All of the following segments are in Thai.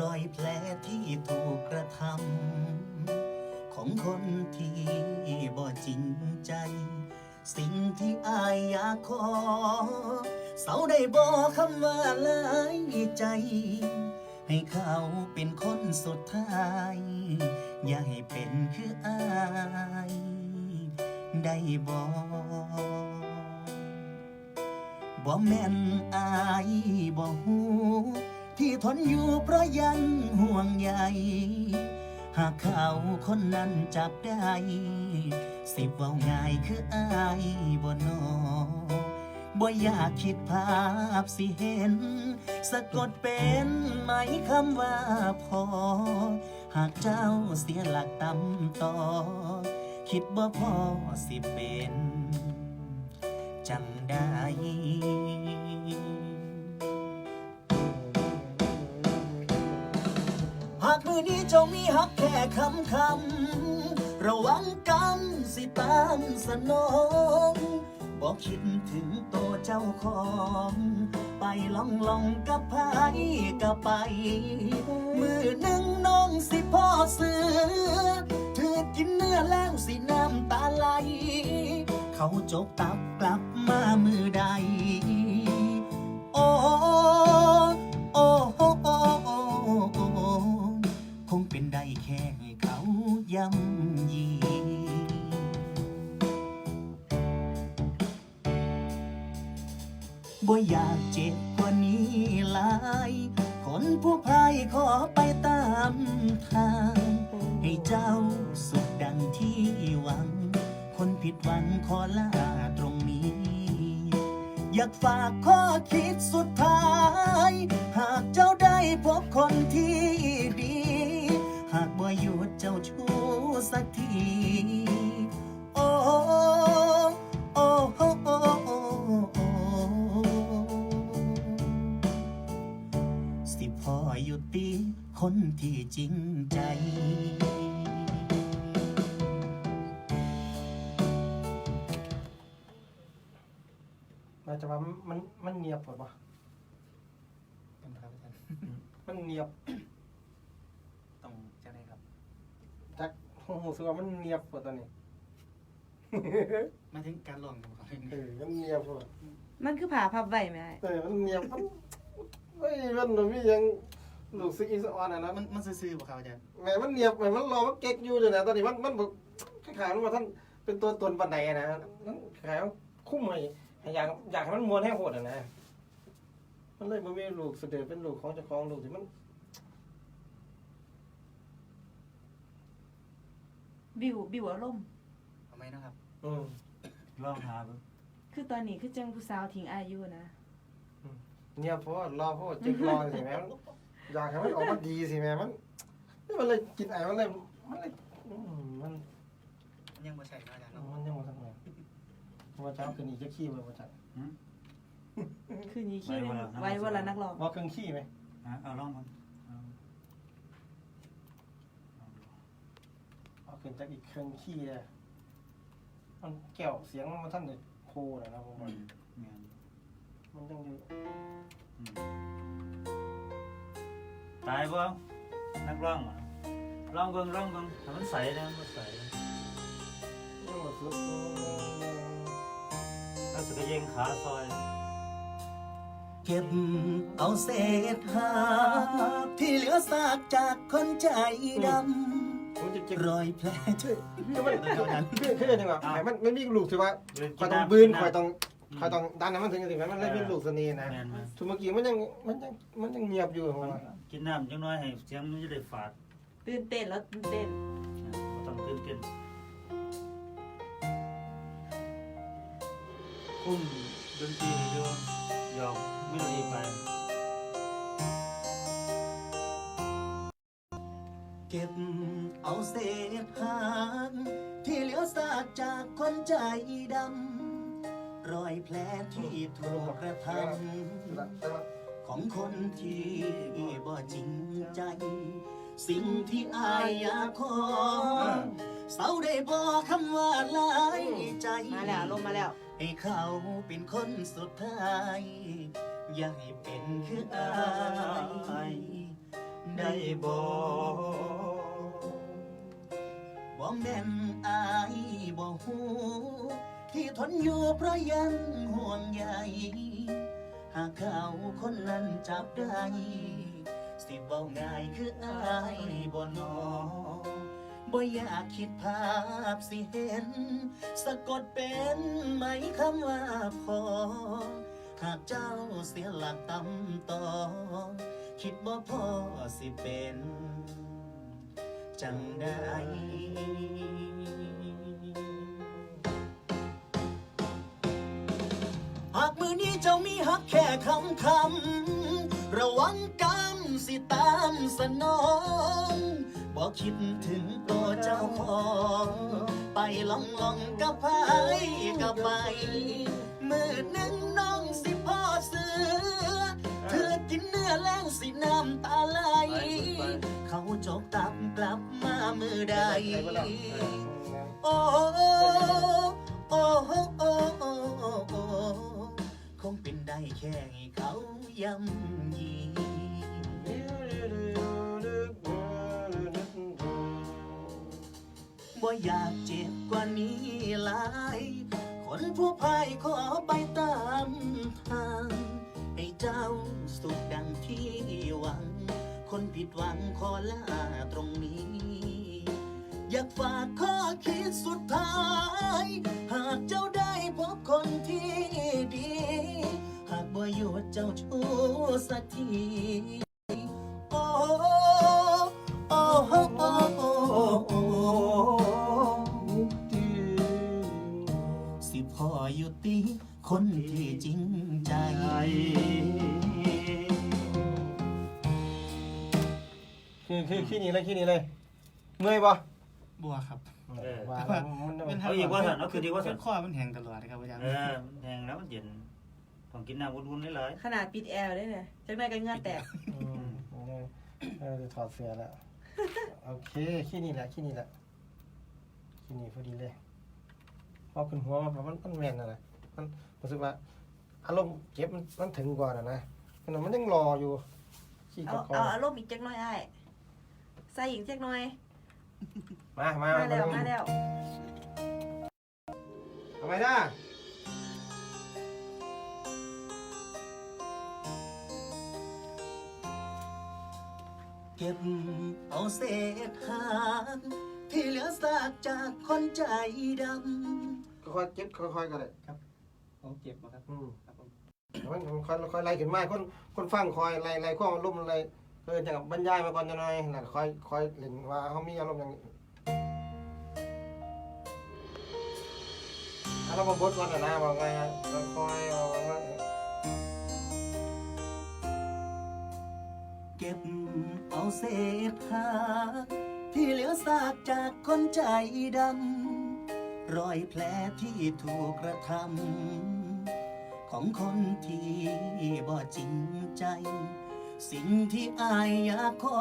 รอยแผลที่ถูกกระทำของคนที่บ่จริงใจ สิ่งที่อายอยากขอ เสาได้บอกคำว่าลายใจ ให้เขาเป็นคนสุดท้าย อย่าให้เป็นคืออายได้บอกบ่แม่นอายบ่ฮู้ ที่ทนอยู่เพราะยังห่วงใยหากเขาคนนั้นจับได้ สิบเว่าง่ายคืออายบ่นอบ่อยากคิดภาพสิเห็น สะกดเป็นไหมคำว่าพอ หากเจ้าเสียหลักตำต่อ คิดบ่พอสิเป็น จังได้ หากมือนี้เจ้ามีหักแค่คำคำระวังกรรมสิตามสนองบอกคิดถึงตัวเจ้าของ ไปล่องล่องกับไผกับไป มือหนึ่งน้องสิพ่อเสือถือกินเนื้อแล้วสิน้ำตาไหล เขาจกตับกลับมามือใด บ่อยากเจ็บกว่านี้หลาย คนผู้พายขอไปตามทาง ให้เจ้าสุขดังที่หวัง คนผิดหวังขอลาตรงนี้ อยากฝากข้อคิดสุดท้าย หากเจ้าได้พบคนที่ดี หากบ่หยุดเจ้าชู้สักทีโอ้โอ้โอ้ อ้โอ้โอ้สิพออยู่ตีคนที่จริงใจ น่าจะว่ามันมันเนียบหมดปะต้องครับอาจารย์มันเนียบต้องจะได้ครับจักโอ้โหสึกว่ามันเนียบหมดตอนนี้ มาถึงการลองของเขาเองเออมันเนียบหมดมันคือผ่าพับใบไหมอ้ายเออมันเนียบมันเฮ้ยมันมันมียัง ลูกซิกอีสออนอะนะมันมันซื่อๆบ่ครับอาจารย์แหม่มันเนียบแหม่มันรอมันเก๊กอยู่เลยนะตอนนี้มันมันแบบคล้ายๆมันว่าท่านเป็นตัวตนปันใดอะนะมันคล้ายๆว่าคุ้มให้ให้อยากอยากให้มันมวนให้โหดอะนะ มันเลยมันมีลูกเสด็จเป็นลูกของเจ้าของลูกที่มันบิวบิวอารมณ์ทำไมนะครับอืม ลองหาเบิ่งคือตอนนี้คือจังผู้สาวทิ้งอายุนะ เนียบเพราะว่ารอเพราะว่าเจ๊กรอสิแม่มัน อยากให้มันออกมาดีสิแม่มันนี่มันเลยกินไอ้มันเลยมันเลยอืมมันมันยังบ่ใช่ครับอาจารย์เนาะมันยังมาทำไงว่าเจ้าคืนนี้จะขี้ไว้ว่าจัดคืนนี้ขี้หนึงไว้เวลานักร้องว่าเครื่องขี้ไหมฮะเอาลองมันเอาเอาขึ้นจากอีกเครื่องขี้เลยมันแก้วเสียงมันท่านเนี่ยโคเลยนะผมอืว่ามแม่นมันยังอยู่อืม ตายบ่นักร้องอะลองเบิ่งลองเบิ่งถ้ามันใสนะมันบ่ใสยังหมดสุดแล้วสิก็เยงขาซอย เก็บเอาเศษหากที่เหลือซากจากคนใจดมันจะเจ็บำรอยแผลที่คือมันคือคือจังหวะไอ้มันมันมีลูกสิว่าคกิอยนต้องน้ำบืนกิคอยน้ำต้อง คอยต้องดันน้ำมันถึงสิแม่มันเลยมีลูกเสน่ห์นะแม่นมาทุกเมื่อกี้มันยังมันยังมันยังเงียบอยู่ผมว่ากินน้ำจังน้อยให้เสียงมันจะได้ฝาดตื่นเต้นแล้วตื่นเต้นนะบ่ต้องตื่นเต้นคุ้มดนตรีให้ดูหยอกเมโลดี้ไป เก็บเอาเศษหางที่เหลือซากจากคนใจดำ รอยแผลที่ถูกกระทำของคนที่บ่จริงใจ สิ่งที่อายอยากขอเศร้าได้บอกคำว่าหลายใจ มาแล้วลงมาแล้ว ให้เขาเป็นคนสุดท้าย อย่าให้เป็นคืออายได้บ่บ่แม่นอายบ่ฮู้ ที่ทนอยู่เพราะยังห่วงใยหากเขาคนนั้นจับได้ สิเว้าง่ายคืออายบ่นอบ่อยากคิดภาพสิเห็น สะกดเป็นไหมคำว่าพอ หากเจ้าเสียหลักตำต่อ คิดบ่พอสิเป็น จังได้ หากมือนี้เจ้ามีหักแค่คำคำระวังกรรมสิตามสนองบอกคิดถึงตัวเจ้าของไปลองลองกับไปกับไปมือหนึ่งน้องสิพ่อเสือเธอกินเนื้อแล้วสิน้ำตาไหลเขาจกตับกลับมามือใดโอ้โอ้โอ้โอ้โอ้ งเป็นได้แค่ให้เขายำยีบ่อยากเจ็บกว่านี้หลาย คนผู้พายขอไปตามทาง ให้เจ้าสุขดังที่หวัง คนผิดหวังขอลาตรงนี้ อยากฝากข้อคิดสุดท้าย หากเจ้าได้พบคนที่ ดีหากบ่หยุดเจ้าชู้สักทีโอ้โอ้โอ้โอ้โอ้โอ้สิพ่ออยู่ตีคนที่จริงใจคือคือขี้นี้เลยขี้นี้เลย เมื่อยปะบัวครับว่าแต่มันเป็นเอาอีกว่าสันเอาคือดีว่าสัน ข้อมันแห้งตลอดนะครับอาจารย์ เออมันแห้งแล้วมันเย็น ต้องกินน้ำอุ่นๆหลายขนาดปิดแอร์ได้เนี่ยจังได้กันเงื่อนแตกอืมเออจะถอดเสื้อแล้ว โอเคขี้นี้แหละขี้นี้แหละขี้นี้พอดีเลยพอขึ้นหัวมันมันมันแม่นนะนะมันรู้สึกว่า อารมณ์เก็บมันมันถึงก่อนนะนะมันมันยังรออยู่ขี้เอากอเอาอารมณ์อีกจักหน่อยไอ้ายใส่อีกจักหน่อยมามามาแล้วมาแล้ว ทำไมจ้า ก็บเอาเศษหางที่เหลือซากจากคนใจดำค่อยๆเก็บค่อยๆก็ได้ผมเจ็บมาครับอืมครับผมมันค่อยค่อยไล่ขึ้นมาคนคนฟังคอยไล่ไล่ข้ออารมณ์อะไรเออจากบรรยายมาก่อนจะหน่อยนั่นค่อยค่อยเล่นว่าเขามีอารมณ์อย่างนี้อารมณ์บทก่อนนะนะบอกไงอะค่อยๆเอา ก็บเอาเศษหากที่เหลือซากจากคนใจดำรอยแผลที่ถูกกระทำของคนที่บ่จริงใจ สิ่งที่อายอยากขอ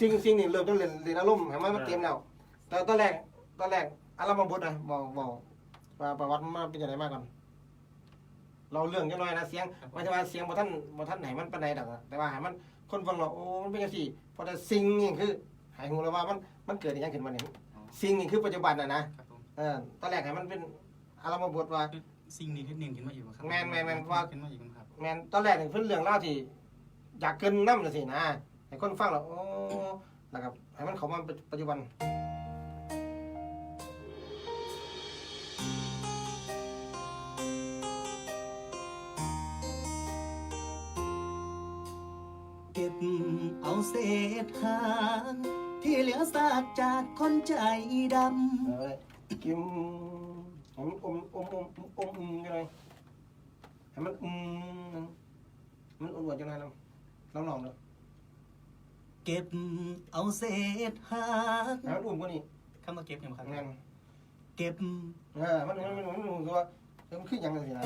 สิ่งสิ่งหนี้เริ่มต้องเล่นเล่นอารมณ์เห็นไหมมันเตรียมแล้วแต่ตอนแรกตอนแรกอารมณ์บทนะบอกบอกว่าประวัติมันเป็นยังไงมาก่อน เราเรื่องจังหน่อยนะเสียงไม่ใช่ว่าเสียงบ่ท่านบ่ท่านไหนมันปานใดดอกนะแต่ว่าให้มันคนฟังเราโอ้มันเป็นจังซี่เพราะแต่สิ่งนี่คือให้ฮู้แล้วว่ามันมันเกิดอหยังขึ้นมาเนี่ยสิ่งนี่คือปัจจุบันน่ะนะครับผมเออตอนแรกให้มันเป็นอารมณ์บทว่า สิ่งนี้คือหนึ่งขึ้นมาอีกครับแม่นแม่นแม่นว่า ขึ้นมาอีกครับแม่นตอนแรกนี่เพิ่นเรื่องเล่าวที่อยากเกินนำจังซี่นะให้คนฟังแล้วโอ้นะครับให้มันเข้ามาปัจจุบัน เก็บเอาเศษหางที่เหลือซากจากคนใจดำเอาเลยกิมให้มันอมอมอมอมอมอมจังไงให้มันอืมมันอ้วนๆจังไงลองลองลองดูเก็บเอาเศษหางให้มันอ้วนกว่านี้เข้ามาเก็บเห็นไหมครับแม่นเก็บเออมันมันมันมันรู้สึกว่าเออมันคือหยังจังซี่นะ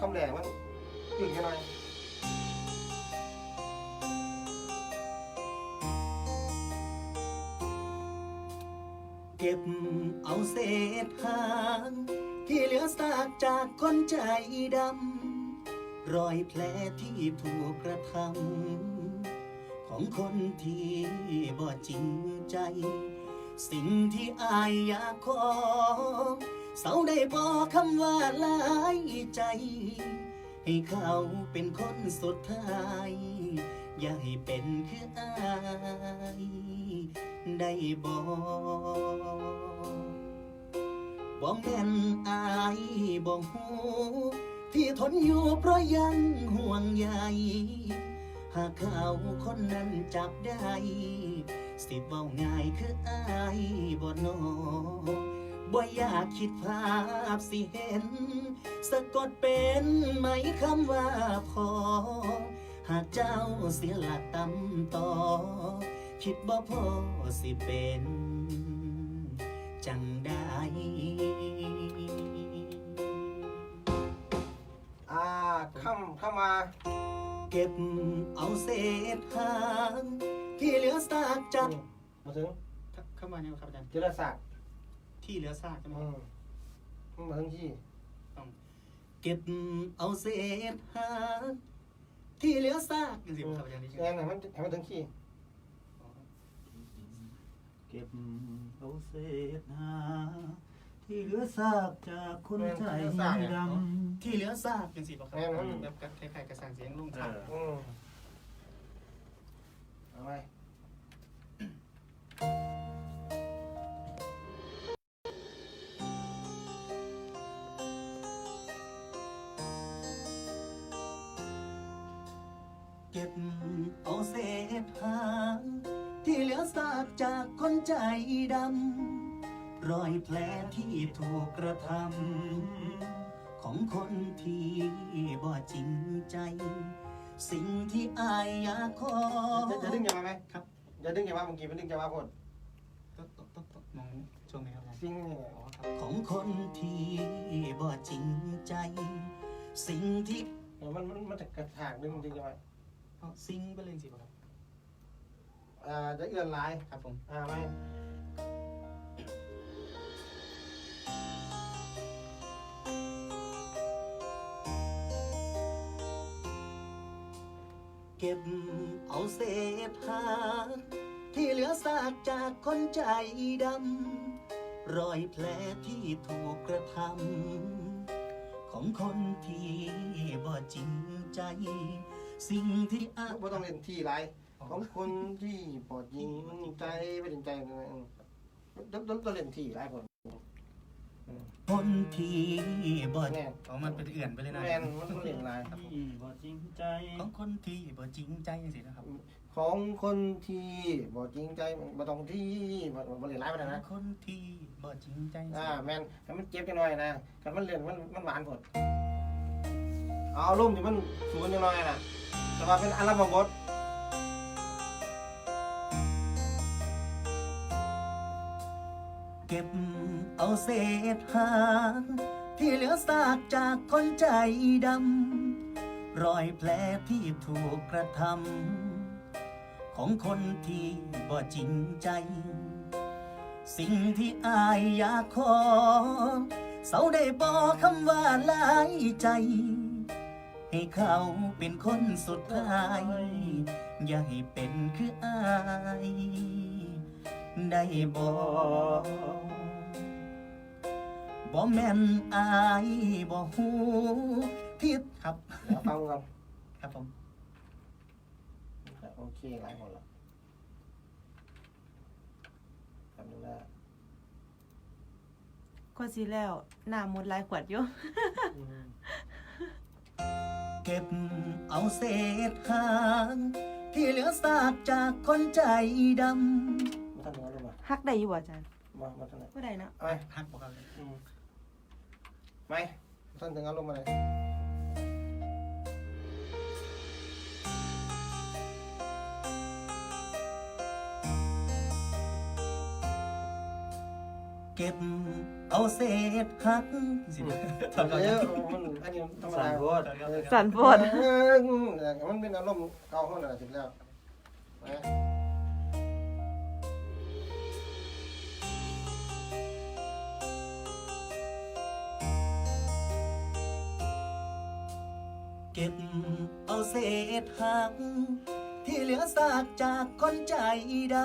คำแรกมันอึ้งจังไง เก็บเอาเศษหาง ที่เหลือซากจากคนใจดำ รอยแผลที่ถูกกระทำของคนที่บ่จริงใจ สิ่งที่อายอยากขอเศร้าได้บอกคำว่าลายใจ ให้เขาเป็นคนสุดท้าย อย่าให้เป็นคืออาย ได้บอกบอกแม่นอายบอกหูที่ทนอยู่เพราะยังห่วงใยหากเขาคนนั้นจับได้ สิบเบาง่ายคืออายบ่นอบ่อยากคิดภาพสิเห็น สะกดเป็นไหมคำว่าพอ หากเจ้าเสียหลักตำต่อ คิดบ่พอสิเป็น จังได้อ่าค่ำเข้ามา เก็บเอาเศษหางที่เหลือซากจาก มาถึงเข้ามาเนี่ยครับอาจารย์จิรศักดิ์ที่เหลือซากใช่ไหมอืครับมมาถึงที่เก็บเอาเศษหางที่เหลือซากยังสิบครับอาจารย์นี่งานไหนมันให้มันถึงที่ เก็บเอาเศษหา ที่เหลือซากจากคนใจดำที่เหลือซากยังสิบครับ แบบคล้ายๆกระสังเสียงลุงเอขาดออืมเอาไว้ ใจดำ รอยแผลที่ถูกกระทำของคนที่บ่จริงใจ สิ่งที่อายอยากขอจะจะดึงอย่ามาไหมครับจะดึงอย่ามาเมื่อกี้มันดึงอย่ามาพดต้องต้องต้องมองช่วงไหนครับอาจารย์ซิงนี่อ๋อครับของคนที่บ่จริงใจ สิ่งที่เดี๋ยวมันมันมันจะกระถางดึงดึงอย่ามาซิงไปเลยสิครับ อ่าจะเอื้อนลายครับผมอ่าไม่เก็บเอาเศษหางที่เหลือซากจากคนใจดำ รอยแผลที่ถูกกระทำของคนที่บ่จริงใจ สิ่งที่อาไม่ต้องเล่นที่ลาย ของคนที่ปอดยิงใจไม่ถึงใจนะอืมต้องต้องต้องเล่นที่ลายผลคนที่บ่แน่อ๋อมันเป็นเอื่อนไปเลยนะแมนมันต้องเล่นลายที่บ่จริงใจ ของคนที่บ่จริงใจยังสินะครับ ของคนที่บ่จริงใจบ่ต้องที่บ่บ่เล่นลายไปนะคนที่บ่จริงใจอ่าแมนให้มันเจ็บจังหน่อยนะกันมันเล่นมันมันหวานผดเอาอารมที่มันสูงจังหน่อยนะแต่ว่าเป็นอัลบั้มบท เก็บเอาเศษหางที่เหลือซากจากคนใจดำ รอยแผลที่ถูกกระทำของคนที่บ่จริงใจ สิ่งที่อายอยากขอเศร้าได้บอกคำว่าลายใจ ให้เขาเป็นคนสุดท้าย อย่าให้เป็นคืออาย ได้บอกบ่แม่นอายบ่ฮู้ที่ครับ เดี๋ยวฟังกันครับผมโอเคหลายคนละทำดูแลก็สิแล้วหน้าหมดหลายขวดอยู่เก็บเอาเศษหาง ที่เหลือซากจากคนใจดำ มาทำถึงอารมณ์มาฮักได้อยู่บ่อาจารย์มามาทำไหนบ่ได้เนาะไปฮักบอกครับอืมไม่ท่านถึงอารมณ์มาเลยเก็บเอาเศษหักสิเดี๋ยวมันอันนี้ธรรมสาดามโพดสันโพดเออมันเป็นอารมณ์เก่าเขาหน่อยสิแล้ว ก็บเอาเศษหัก ที่เหลือซากจากคนใจด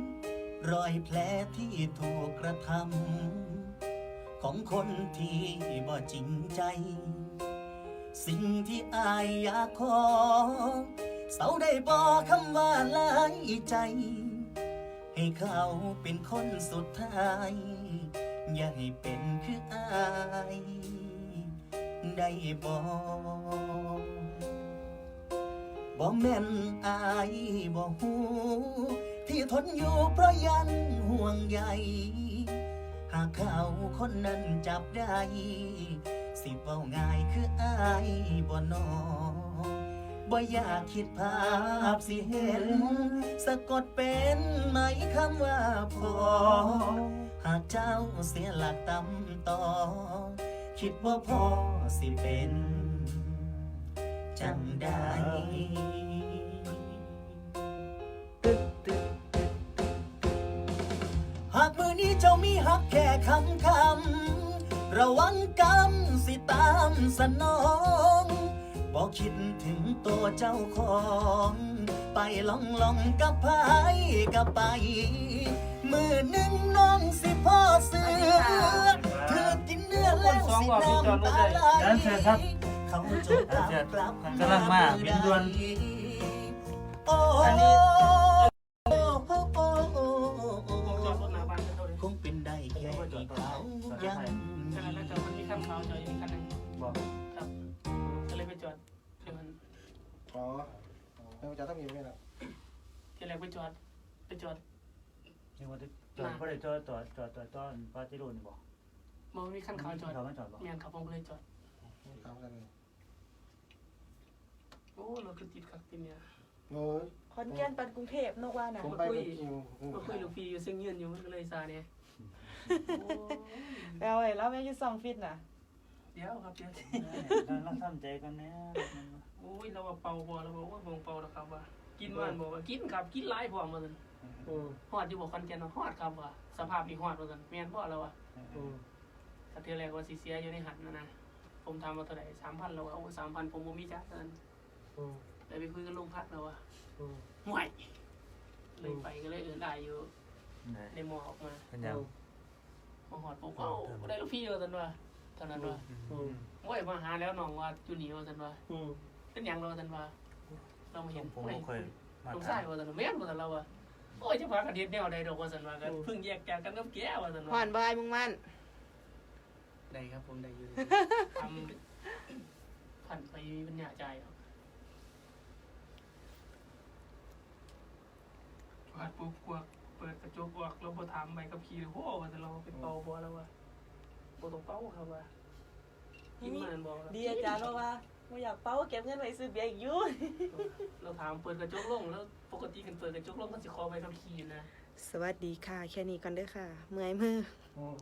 ำ รอยแผลที่ถูกกระทำของคนที่บ่จริงใจ สิ่งที่อายอยากขอเศร้าได้บอกคำว่าลายใจ ให้เขาเป็นคนสุดท้าย อย่าให้เป็นคืออาย ได้บอกบ่แม่นอายบ่หูที่ทนอยู่เพราะยันห่วงใยหากเขาคนนั้นจับได้ สิเว้าง่ายคืออายบ่นอบ่อยากคิดภาพสิเห็น สะกดเป็นไหมคำว่าพอ หากเจ้าเสียหลักตำตอ คิดว่าพ่อสิเป็นจังได้หากมือนี้เจ้ามีหักแค่คำคำระวังกรรมสิตามสนองบอกคิดถึงตัวเจ้าของ ไปลองลองกับพายกับไป มือหนึ่งน้องสิพ่อเสือ กินเนื้อแล้วสิน้ำตาไหลนั่นเสร็จครับเขาจดตามกลับกำลังมาบินด่วนอ้อันนี้โอ้โอ้โอ้โอ้ผมจอดรถหน้าบ้านเขาเลยคงเป็นได้แค่ที่เขายังใช่แล้วจอดมันมีคันขาจอดอยู่มีคันหนึงบอกครับก็เลยไปจอดเดี๋ยวมันอ๋อแล้วจะต้องมีไหมล่ะทีแรกไปจอดไปจอดนี่ว่จอดบ่ได้จอดจอดจอดจอดจอดปาจิโร่นี่บอก มองมีคันขาวจอดเขาไม่จอดบอกเมียนขับผมก็เลยจอดตามกันเลยโอ้รถคือติดขับติดเนี่ย โอ้ยขอนแก่นปันกรุงเทพนกว่าน่ะผมไปเป็นคิวมาคุยลูกพี่อยู่ซึ่งเงื่อนอยู่มันก็เลยซาเนี่ยโอ้ยแล้วไอ้แล้วแม่อยูซองฟิตน่ะ เดี๋ยวครับเดี๋ยวเราเราทำใจกันแน่โอ้ยเราว่าเป่าบ่เราบอกว่าบ่เป่าแล้วครับว่า กินมันบอกว่ากินครับกินหลายพร้อมว่าซั่นอืมฮอดอยู่บ่คอนแก่นว่าฮอดครับว่าสภาพนี่ฮอดว่าซั่นแม่นบ่แล้วว่า อืมถ้าเทื่อแรกว่าสิเสียอยู่ในหันนะนะผมทำมาเท่าไหร่3,000แล้วว่าโอ้3,000ผมบ่มีจักซั่นอืมเลยไปคุยกับโรงพักแล้วว่าอืมห่วยเลยไปก็เลยเออได้อยู่ไหนได้หมอออกมาเป็นยังมาหอดปุ๊บเอ้าได้ลูกพี่ว่าซั่นว่าเท่านั้นว่าอืมโอ้ยมาหาแล้วน้องว่าอยู่นี่ว่าซั่นว่าอืมเป็นหยังเราว่าซั่นว่าเรามาเห็นผมโอ้ยบ่เคยมาลูกถาชายมว่าซั่นว่าแม่นว่าซั่นเราว่าโอ้ยจะพากันเฮ็ดแนวใดดอกว่าซั่นว่าก็เพิ่งแยกจากกันกับแกว่าซั่นผ่าว่านบายมึงมัน ได้ครับผมได้อยู่ทำผ่านไปมีปัญญาจ่ายครับวาดปุ๊บกวกเปิดกระจกออกเราบ่ถามใบขับขี่โอ้ว่าซั่นเราเป็นเป่าบ่แล้วว่าบ่ต้องเป่าครับว่ากินมันบ่ครับดีอาจารย์บอกว่าไม่อยากเป้าเก็บเงินไว้ซื้อเบียร์อีกอยู่เราถามเปิดกระจกลงแล้วปกติกันเปิดกระจกลงก็สิคอไปกับขี่นะ สวัสดีค่ะ แค่นี้ก่อนเด้อค่ะ เมื่อยมืออืม